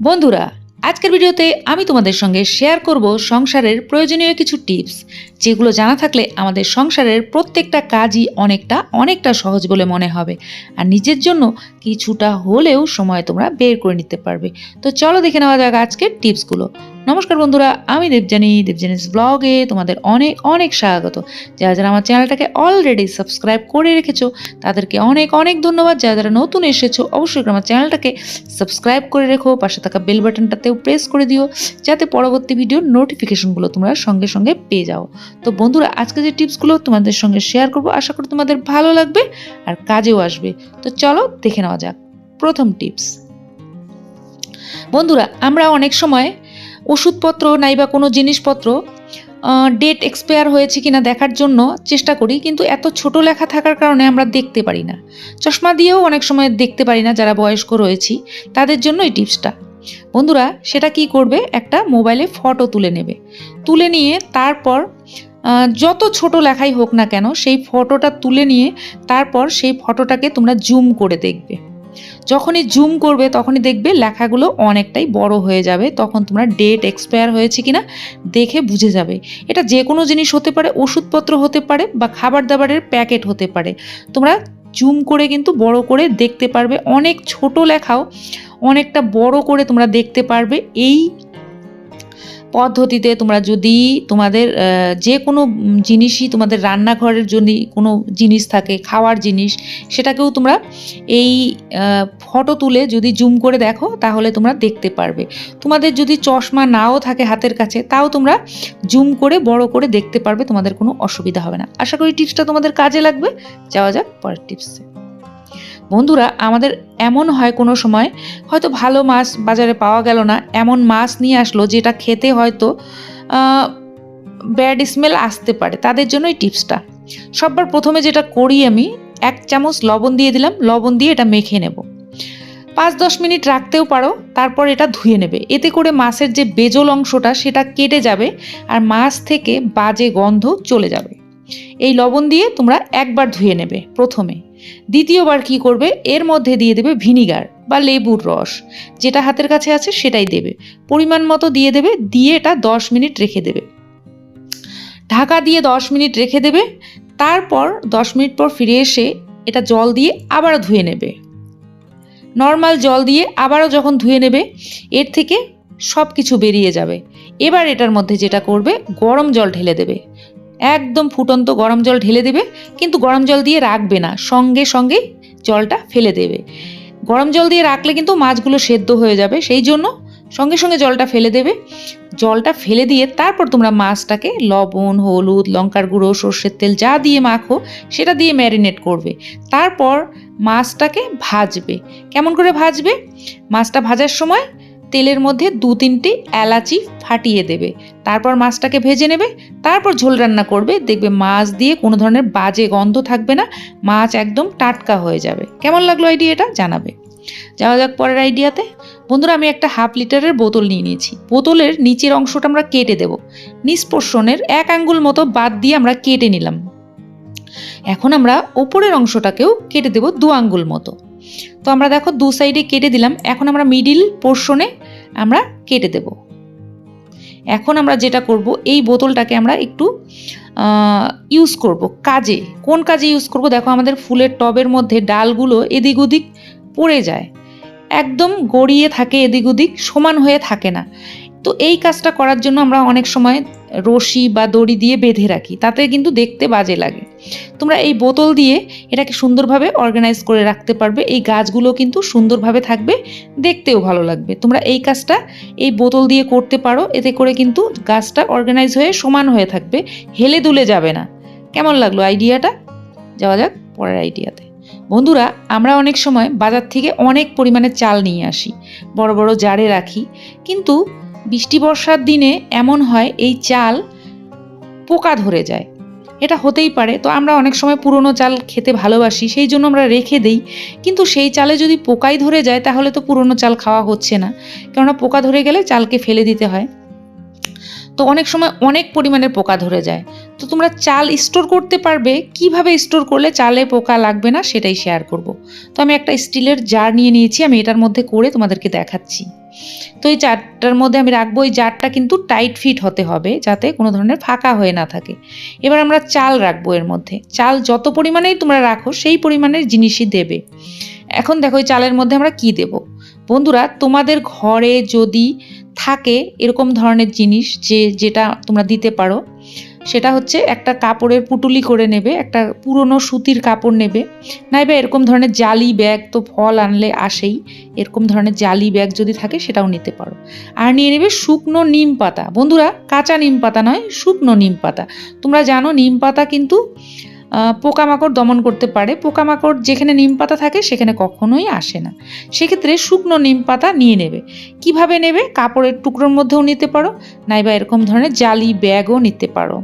বন্ধুরা, আজকের ভিডিওতে আমি তোমাদের সঙ্গে শেয়ার করব সংসারের প্রয়োজনীয় কিছু টিপস যেগুলো জানা থাকলে আমাদের সংসারের প্রত্যেকটা কাজই অনেকটা অনেকটা সহজ বলে মনে হবে। আর নিজের জন্য কিছুটা হলেও সময় তোমরা বের করে নিতে পারবে। তো চলো দেখে নেওয়া যাক আজকের টিপসগুলো নমস্কার বন্ধুরা, আমি দেবজানি দেবজানিস ব্লগে তোমাদের অনেক অনেক স্বাগত। যারা যারা আমার চ্যানেলটাকে অলরেডি সাবস্ক্রাইব করে রেখেছো, তাদেরকে অনেক অনেক ধন্যবাদ। যারা যারা নতুন এসেছ, অবশ্যই আমার চ্যানেলটাকে সাবস্ক্রাইব করে রেখো, পাশে থাকা বেল বাটনটাতেও প্রেস করে দিও, যাতে পরবর্তী ভিডিওর নোটিফিকেশনগুলো তোমরা সঙ্গে সঙ্গে পেয়ে যাও। তো বন্ধুরা, আজকে যে টিপসগুলো তোমাদের সঙ্গে শেয়ার করব, আশা করি তোমাদের ভালো লাগবে আর কাজেও আসবে। তো চলো দেখে নেওয়া যাক। প্রথম টিপস বন্ধুরা, আমরা অনেক সময় ওষুধপত্র নাইবা কোনো জিনিসপত্র ডেট এক্সপায়ার হয়েছে কিনা দেখার জন্য চেষ্টা করি, কিন্তু এত ছোট লেখা থাকার কারণে আমরা দেখতে পারি না। চশমা দিয়েও অনেক সময় দেখতে পারি না যারা বয়স্ক রয়েছি, তাদের জন্য এই টিপসটা। বন্ধুরা, সেটা কি করবে? একটা মোবাইলে ফটো তুলে নেবে। তুলে নিয়ে তারপর যত ছোট লেখাই হোক না কেন, সেই ফটোটা তুলে নিয়ে তারপর সেই ফটোটাকে তোমরা জুম করে দেখবে। যখনই জুম করবে, তখনই দেখবে লেখাগুলো অনেকটাই বড় হয়ে যাবে, তখন তোমরা ডেট এক্সপায়ার হয়েছে কিনা দেখে বুঝে যাবে। এটা যে কোনো জিনিস হতে পারে, ওষুধপত্র হতে পারে বা খাবার দাবারের প্যাকেট হতে পারে। তোমরা জুম করে কিন্তু বড় করে দেখতে পারবে, অনেক ছোট লেখাও অনেকটা বড় করে তোমরা দেখতে পারবে। এই পদ্ধতিতে তোমরা যদি তোমাদের যে কোনো জিনিসই তোমাদের রান্নাঘরের জন্য কোনো জিনিস থাকে, খাওয়ার জিনিস, সেটাকেও তোমরা এই ফটো তুলে যদি জুম করে দেখো, তাহলে তোমরা দেখতে পারবে। তোমাদের যদি চশমা নাও থাকে হাতের কাছে, তাও তোমরা জুম করে, বড় করে দেখতে পারবে, তোমাদের কোনো অসুবিধা হবে না। আশা করি টিপসটা তোমাদের কাজে লাগবে। যাওয়া যাক পরের টিপসে বন্ধুরা, আমাদের এমন হয় কোনো সময়, হয়তো ভালো মাছ বাজারে পাওয়া গেল না, এমন মাছ নিয়ে আসলো যেটা খেতে হয়তো ব্যাড স্মেল আসতে পারে। তাদের জন্যই টিপসটা। সববার প্রথমে যেটা করি আমি, এক চামচ লবণ দিয়ে দিলাম, লবণ দিয়ে এটা মেখে নেব। পাঁচ দশ মিনিট রাখতেও পারো, তারপর এটা ধুয়ে নেবে। এতে করে মাছের যে বেজল অংশটা, সেটা কেটে যাবে আর মাছ থেকে বাজে গন্ধ চলে যাবে। এই লবণ দিয়ে তোমরা একবার ধুয়ে নেবে প্রথমে। দ্বিতীয়বার কি করবে? এর মধ্যে দিয়ে দেবে ভিনিগার বা লেবুর রস। যেটা হাতের কাছে আছে সেটাই দেবে। পরিমাণ মতো দিয়ে দেবে, দিয়ে এটা দশ মিনিট রেখে দেবে। ঢাকা দিয়ে দশ মিনিট রেখে দেবে। তারপর দশ মিনিট পর ফিরে এসে এটা জল দিয়ে আবারও ধুয়ে নেবে। নর্মাল জল দিয়ে আবারও যখন ধুয়ে নেবে, এর থেকে সব কিছু বেরিয়ে যাবে। এবার এটার মধ্যে যেটা করবে, গরম জল ঢেলে দেবে। একদম ফুটন্ত গরম জল ঢেলে দেবে, কিন্তু গরম জল দিয়ে রাখবে না, সঙ্গে সঙ্গে জলটা ফেলে দেবে। গরম জল দিয়ে রাখলে কিন্তু মাছগুলো সেদ্ধ হয়ে যাবে, সেই জন্য সঙ্গে সঙ্গে জলটা ফেলে দেবে। জলটা ফেলে দিয়ে তারপর তোমরা মাছটাকে লবণ, হলুদ, লঙ্কার গুঁড়ো, সর্ষের তেল যা দিয়ে মাখো, সেটা দিয়ে ম্যারিনেট করবে। তারপর মাছটাকে ভাজবে। কেমন করে ভাজবে? মাছটা ভাজার সময় তেলের মধ্যে দু তিনটি এলাচি ফাটিয়ে দেবে। তারপর মাছটাকে ভেজে নেবে। তারপর ঝোল রান্না করবে। দেখবে মাছ দিয়ে কোনো ধরনের বাজে গন্ধ থাকবে না। মাছ একদম টাটকা হয়ে যাবে। কেমন লাগল আইডিয়াটা জানাবে। যাওয়া যাক পরের আইডিয়াতে বন্ধুরা, আমি একটা হাফ লিটারের বোতল নিয়ে নিয়েছি। বোতলের নিচের অংশটা আমরা কেটে দেব। নিষ্পোষণের এক আঙ্গুল মতো বাদ দিয়ে আমরা কেটে নিলাম। এখন আমরা ওপরের অংশটাকেও কেটে দেব দু আঙ্গুল মতো। তো আমরা দেখো দু সাইডে কেটে দিলাম। এখন আমরা মিডিল পোর্শনে আমরা কেটে দেব। এখন আমরা যেটা করব, এই বোতলটাকে আমরা একটু ইউজ করব। কাজে, কোন কাজে ইউজ করব? দেখো আমাদের ফুলের টবের মধ্যে ডালগুলো এদিক ওদিক পড়ে যায়। একদম গড়িয়ে থাকে এদিক ওদিক সমান হয়ে থাকে না। তো এই কাজটা করার জন্য আমরা অনেক সময় রশি বা দড়ি দিয়ে বেঁধে রাখি, তাতে কিন্তু দেখতে বাজে লাগে। তোমরা এই বোতল দিয়ে এটাকে সুন্দরভাবে অর্গানাইজ করে রাখতে পারবে, এই গাছগুলো কিন্তু সুন্দরভাবে থাকবে, দেখতেও ভালো লাগবে। তোমরা এই কাজটা এই বোতল দিয়ে করতে পারো, এতে করে কিন্তু গাছটা অর্গানাইজ হয়ে সমান হয়ে থাকবে, হেলে দুলে যাবে না। কেমন লাগল আইডিয়াটা যাওয়া যাক পরের আইডিয়াতে বন্ধুরা, আমরা অনেক সময় বাজার থেকে অনেক পরিমাণে চাল নিয়ে আসি, বড় বড় জারে রাখি, কিন্তু বৃষ্টি বর্ষার দিনে এমন হয়, এই চাল পোকা ধরে যায়। এটা হতেই পারে, তো আমরা অনেক সময় পুরনো চাল খেতে ভালোবাসি, সেই জন্য আমরা রেখে দেই। কিন্তু সেই চালে যদি পোকাই ধরে যায়, তাহলে তো পুরনো চাল খাওয়া হচ্ছে না। কেননা পোকা ধরে গেলে চালকে ফেলে দিতে হয়। তো অনেক সময় অনেক পরিমাণের পোকা ধরে যায়। তো তোমরা চাল স্টোর করতে পারবে, কীভাবে স্টোর করলে চালে পোকা লাগবে না সেটাই শেয়ার করব। তো আমি একটা স্টিলের জার নিয়ে নিয়েছি, আমি এটার মধ্যে করে তোমাদেরকে দেখাচ্ছি। তো এই চারটার মধ্যে আমি রাখব, এই জারটা কিন্তু টাইট ফিট হতে হবে যাতে কোনো ধরনের ফাঁকা হয়ে না থাকে। এবার আমরা চাল রাখব এর মধ্যে। চাল যত পরিমাণেই তোমরা রাখো, সেই পরিমাণের জিনিসই দেবে। এখন দেখো এই চালের মধ্যে আমরা কি দেব? বন্ধুরা, তোমাদের ঘরে যদি থাকে এরকম ধরনের জিনিস যে, যেটা তোমরা দিতে পারো সেটা হচ্ছে একটা কাপড়ের পুটুলি করে নেবে, একটা পুরনো সুতির কাপড় নেবে। নাইবা এরকম ধরনের জালি ব্যাগ তো ফল আনলে আসেই, এরকম ধরনের জালি ব্যাগ যদি থাকে সেটাও নিতে পারো। আর নিয়ে নেবে শুকনো নিম পাতা। বন্ধুরা, কাঁচা নিম পাতা নয়, শুকনো নিম পাতা। তোমরা জানো নিম পাতা কিন্তু পোকামাকড় দমন করতে পারে। পোকামাকড় যেখানে নিম পাতা থাকে সেখানে কখনোই আসে না। সেক্ষেত্রে শুকনো নিম পাতা নিয়ে নেবে। কীভাবে নেবে? কাপড়ের টুকরোর মধ্যেও নিতে পারো, নাইবা এরকম ধরনের জালি ব্যাগও নিতে পারো।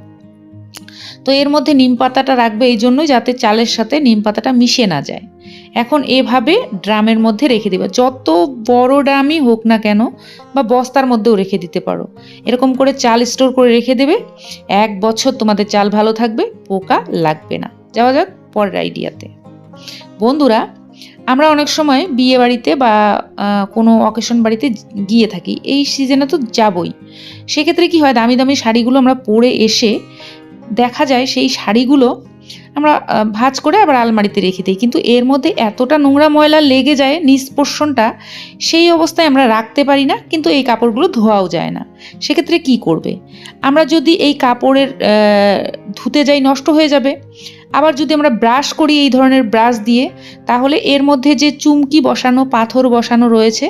তো এর মধ্যে নিম পাতাটা রাখবে এই জন্যই যাতে চালের সাথে নিম পাতাটা মিশে না যায়। এখন এভাবে ড্রামের মধ্যে রেখে দেবে। যত বড় ড্রামই হোক না কেন, বা বস্তার মধ্যেও রেখে দিতে পারো। এরকম করে চাল স্টোর করে রেখে দেবে। এক বছর তোমাদের চাল ভালো থাকবে, পোকা লাগবে না। যাওয়া যাক পরের আইডিয়াতে। বন্ধুরা, আমরা অনেক সময় বিয়ে বাড়িতে বা কোনো অকেশন বাড়িতে গিয়ে থাকি। এই সিজনে তো যাবই। সেক্ষেত্রে কি হয়, দামি দামি শাড়িগুলো আমরা পরে এসে দেখা যায় সেই শাড়িগুলো আমরা ভাঁজ করে আবার আলমারিতে রেখে দিই। কিন্তু এর মধ্যে এতটা নোংরা ময়লা লেগে যায় পোর্শনটা সেই অবস্থায় আমরা রাখতে পারি না, কিন্তু এই কাপড়গুলো ধোয়াও যায় না। সেক্ষেত্রে কি করবে? আমরা যদি এই কাপড়ের ধুতে যাই নষ্ট হয়ে যাবে। আবার যদি আমরা ব্রাশ করি এই ধরনের ব্রাশ দিয়ে, তাহলে এর মধ্যে যে চুমকি বসানো, পাথর বসানো রয়েছে,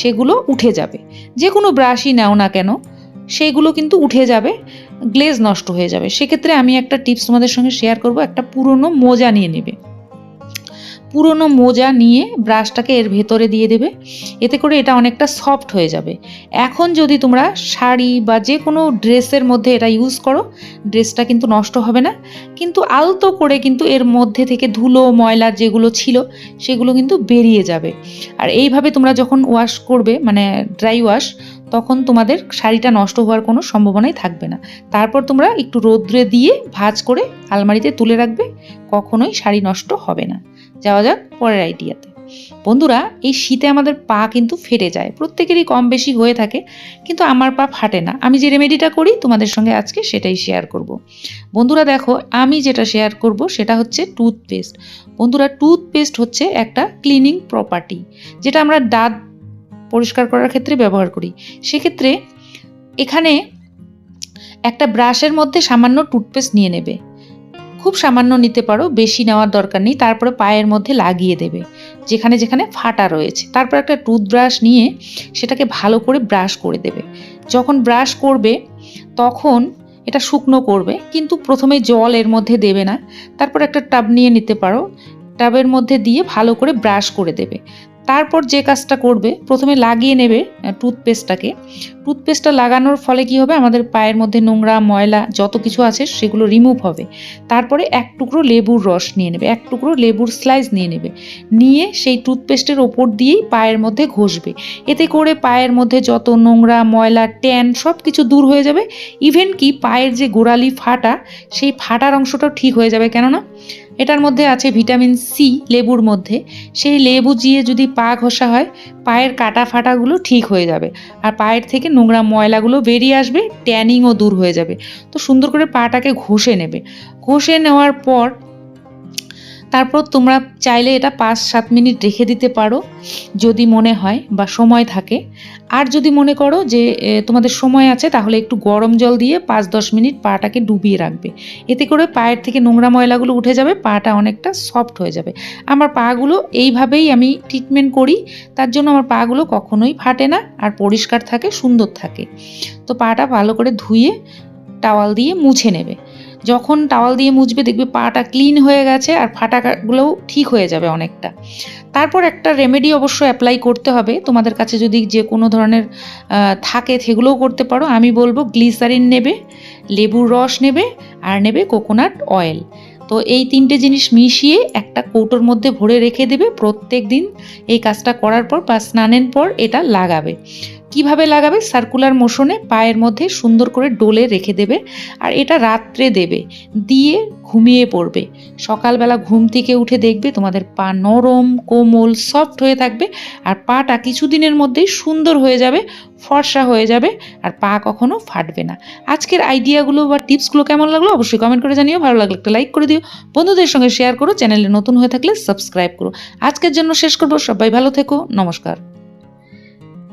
সেগুলো উঠে যাবে। যে কোনো ব্রাশই নাও না কেন, সেগুলো কিন্তু উঠে যাবে। গ্লেজ নষ্ট হয়ে যাবে। সেক্ষেত্রে আমি একটা টিপস তোমাদের সঙ্গে শেয়ার করব। একটা পুরনো মোজা নিয়ে নেবে। পুরনো মোজা নিয়ে ব্রাশটাকে এর ভেতরে দিয়ে দেবে। এতে করে এটা অনেকটা সফট হয়ে যাবে। এখন যদি তোমরা শাড়ি বা যে কোনো ড্রেসের মধ্যে এটা ইউজ করো, ড্রেসটা কিন্তু নষ্ট হবে না। কিন্তু আলতো করে কিন্তু এর মধ্যে থেকে ধুলো, ময়লা যেগুলো ছিল, সেগুলো কিন্তু বেরিয়ে যাবে। আর এইভাবে তোমরা যখন ওয়াশ করবে মানে ড্রাই ওয়াশ তখন তোমাদের শাড়িটা নষ্ট হওয়ার কোনো সম্ভাবনাই থাকবে না। তারপর তোমরা একটু রোদ্রে দিয়ে ভাঁজ করে আলমারিতে তুলে রাখবে, কখনোই শাড়ি নষ্ট হবে না। যাওয়া যাক পরের আইডিয়াতে বন্ধুরা, এই শীতে আমাদের পা কিন্তু ফেটে যায়, প্রত্যেকেরই কম বেশি হয়ে থাকে, কিন্তু আমার পা ফাটে না। আমি যে রেমেডিটা করি, তোমাদের সঙ্গে আজকে সেটাই শেয়ার করব। বন্ধুরা দেখো, আমি যেটা শেয়ার করব সেটা হচ্ছে টুথপেস্ট বন্ধুরা টুথপেস্ট হচ্ছে একটা ক্লিনিং প্রপার্টি যেটা আমরা দাঁত পরিষ্কার করার ক্ষেত্রে ব্যবহার করি। সেক্ষেত্রে এখানে একটা ব্রাশের মধ্যে সামান্য টুথপেস্ট নিয়ে নেবে। খুব সামান্য নিতে পারো, বেশি নেওয়ার দরকার নেই, তারপরে পায়ের মধ্যে লাগিয়ে দেবে, যেখানে যেখানে ফাটা রয়েছে। তারপর একটা টুথব্রাশ নিয়ে সেটাকে ভালো করে ব্রাশ করে দেবে। যখন ব্রাশ করবে, তখন এটা শুকনো করবে, কিন্তু প্রথমে জল এর মধ্যে দেবে না। তারপর একটা টাব নিয়ে নিতে পারো, টাবের মধ্যে দিয়ে ভালো করে ব্রাশ করে দেবে। তারপর যে কাজটা করবে, প্রথমে লাগিয়ে নেবে টুথপেস্টটাকে টুথপেস্টটা লাগানোর ফলে কি হবে? আমাদের পায়ের মধ্যে নোংরা, ময়লা যত কিছু আছে সেগুলো রিমুভ হবে। তারপরে এক টুকরো লেবুর রস নিয়ে নেবে, এক টুকরো লেবুর স্লাইস নিয়ে নেবে। নিয়ে সেই টুথপেস্টের ওপর দিয়েই পায়ের মধ্যে ঘষবে। এতে করে পায়ের মধ্যে যত নোংরা, ময়লা ট্যান সব কিছু দূর হয়ে যাবে। ইভেন কি পায়ের যে গোড়ালি ফাটা, সেই ফাটার অংশটাও ঠিক হয়ে যাবে। কেননা এটার মধ্যে আছে ভিটামিন সি লেবুর মধ্যে। সেই লেবু জিয়ে যদি পা ঘষা হয়, পায়ের কাটা ফাটাগুলো ঠিক হয়ে যাবে। আর পায়ের থেকে নোংরা ময়লাগুলো বেরিয়ে আসবে, ট্যানিংও দূর হয়ে যাবে। তো সুন্দর করে পাটাকে ঘষে নেবে। ঘষে নেওয়ার পর তারপর তোমরা চাইলে এটা পাঁচ সাত মিনিট রেখে দিতে পারো, যদি মনে হয় বা সময় থাকে। আর যদি মনে করো যে তোমাদের সময় আছে, তাহলে একটু গরম জল দিয়ে পাঁচ দশ মিনিট পাটাকে ডুবিয়ে রাখবে। এতে করে পায়ের থেকে নোংরা ময়লাগুলো উঠে যাবে, পাটা অনেকটা সফট হয়ে যাবে। আমার পাগুলো এইভাবেই আমি ট্রিটমেন্ট করি, তার জন্য আমার পাগুলো কখনোই ফাটে না আর পরিষ্কার থাকে, সুন্দর থাকে। তো পাটা ভালো করে ধুয়ে টাওয়াল দিয়ে মুছে নেবে। যখন টাওয়াল দিয়ে মুছবে, দেখবে পাটা ক্লিন হয়ে গেছে আর ফাটাগুলোও ঠিক হয়ে যাবে অনেকটা। তারপর একটা রেমেডি অবশ্য অ্যাপ্লাই করতে হবে। তোমাদের কাছে যদি যে কোনো ধরনের থাকে সেগুলোও করতে পারো। আমি বলব গ্লিসারিন নেবে, লেবুর রস নেবে আর নেবে কোকোনাট অয়েল তো এই তিনটে জিনিস মিশিয়ে একটা কৌটোর মধ্যে ভরে রেখে দেবে। প্রত্যেক দিন এই কাজটা করার পর বা স্নানের পর এটা লাগাবে। কীভাবে লাগাবে? সার্কুলার মোশনে পায়ের মধ্যে সুন্দর করে ডোলে রেখে দেবে আর এটা রাত্রে দেবে, দিয়ে ঘুমিয়ে পড়বে। সকালবেলা ঘুম থেকে উঠে দেখবে তোমাদের পা নরম, কোমল সফট হয়ে থাকবে আর পাটা কিছুদিনের মধ্যেই সুন্দর হয়ে যাবে, ফর্সা হয়ে যাবে আর পা কখনো ফাটবে না। আজকের আইডিয়াগুলো বা টিপসগুলো কেমন লাগল অবশ্যই কমেন্ট করে জানিও। ভালো লাগলে একটা লাইক করে দিও। বন্ধুদের সঙ্গে শেয়ার করো। চ্যানেলে নতুন হয়ে থাকলে সাবস্ক্রাইব করো। আজকের জন্য শেষ করব। সবাই ভালো থেকো। নমস্কার।